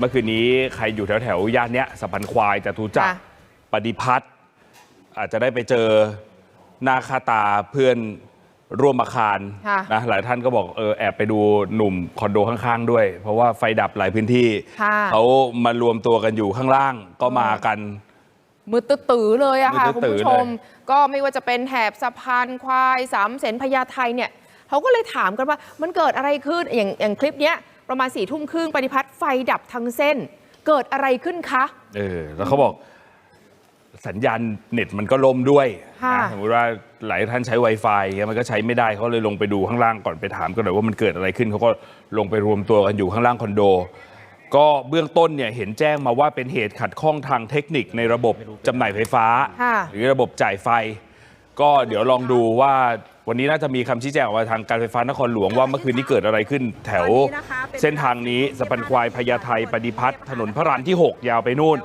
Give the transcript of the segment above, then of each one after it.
เมื่อคืนนี้ใครอยู่แถวแถวๆย่านเนี้ยสะพานควายจตุจักรค่ะ ปฏิพัฒน์อาจจะได้ไปเจอหน้าค่าตาเพื่อนร่วมอาคารค่ะนะหลายท่านก็บอกเออแอบไปดูหนุ่มคอนโดข้างๆด้วย เพราะว่าไฟดับหลายพื้นที่ ค่ะ เขามารวมตัวกันอยู่ข้างล่างก็มากัน มือตื้อๆเลยอะค่ะ มือคุณตื้อๆผู้ชม เลยก็ไม่ว่าจะเป็นแถบสะพานควายสามเสนพญาไทเนี่ยเขาก็เลยถามกันว่ามันเกิดอะไรขึ้นอย่างอย่างคลิปเนี้ย ประมาณสี่ทุ่มครึ่งปฏิพัฒน์ไฟดับทั้งเส้น เกิดอะไรขึ้นคะ เออ แล้วเขาบอก สัญญาณเน็ตมันก็ล่มด้วยค่ะนะสมมติว่าหลายท่านใช้ Wi-Fi อย่างเงี้ยมันก็ใช้ไม่ได้เขาเลยลงไปดูข้างล่างก่อนไปถามกันหน่อยว่ามันเกิดอะไรขึ้นเขาก็ลงไปรวมตัวกันอยู่ข้างล่างคอนโด ก็เบื้องต้นเนี่ยเห็นแจ้งมาว่าเป็นเหตุขัดข้องทางเทคนิคในระบบจำหน่ายไฟฟ้าค่ะหรือระบบจ่ายไฟ ก็เดี๋ยวลองดูว่าวันนี้น่าจะมีคำชี้แจงออกมาทางการไฟฟ้านครหลวงว่าเมื่อคืนนี้เกิดอะไรขึ้นแถว เส้นทางนี้สะพานควายพญาไทปฏิพัฒน์ถนนพระรานที่ 6 ยาวไปนู่น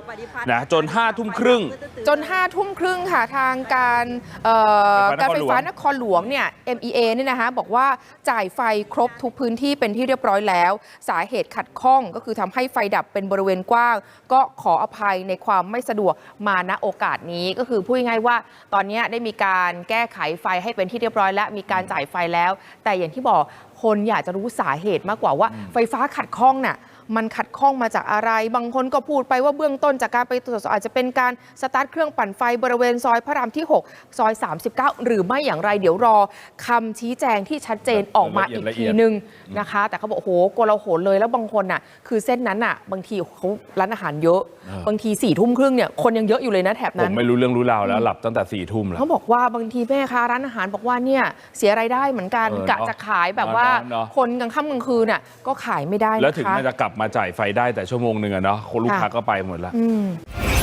นะจน5้าทุ่มครึ่ง จน5้าทุ่มครึ่งค่ะทางการเอ่อไฟฟ้านครหลวงการไฟฟ้านครหลวงเนี่ย MEA เนี่ยนะคะบอกว่าจ่ายไฟครบทุกพื้นที่เป็นที่เรียบร้อยแล้ว สาเหตุขัดข้องก็คือทำให้ไฟดับเป็นบริเวณกว้าง ก็ขออภัยในความไม่สะดวกมาณโอกาสนี้ก็คือพูดง่ายๆว่า ตอนนี้ได้มีการแก้ไขไฟให้เป็นที่เรียบร้อยแล้วมีการจ่ายไฟแล้ว แต่อย่างที่บอกคนอยากจะรู้สาเหตุมากกว่าว่าไฟฟ้าขัดข้องน่ะ มันขัดข้องมาจากอะไร บางคนก็พูดไปว่าเบื้องต้นจากการไปตรวจสอบอาจจะเป็นการสตาร์ทเครื่องปั่นไฟบริเวณซอยพระรามที่ 6 ซอย 39 หรือไม่อย่างไรเดี๋ยวรอคำชี้แจงที่ชัดเจนออกมาอีกละเอีทียดนึงนะคะ แต่เขาบอกโอ้โหโกลาหลเลยแล้วบางคนน่ะคือเส้นนั้นน่ะ บางทีเขาร้านอาหารเยอะ บางทีสี่ทุ่มครึ่งเนี่ยคนยังเยอะอยู่เลยนะแถบผนั้มนไม่รู้เรื่องรู้ราวแล้วหลับตั้งแต่สี่ทุ่มแล้วเขาบอกว่าบางทีแม่ค้าร้านอาหารบอกว่าเนี่ยเสียรายได้เหมือนกันเออกะจะขายแบบว่าเนอะเนอะคนกลางค่ำกลางคืนน่ะก็ขายไม่ได้นะคะแล้วถึงมันจะกลับมาจ่ายไฟได้แต่ชั่วโมงหนึ่งอะเนาะคนลูกค้าค่ะก็ไปหมดแล้วอืม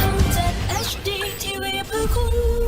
ทำจาก HD TV เพื่อคุณ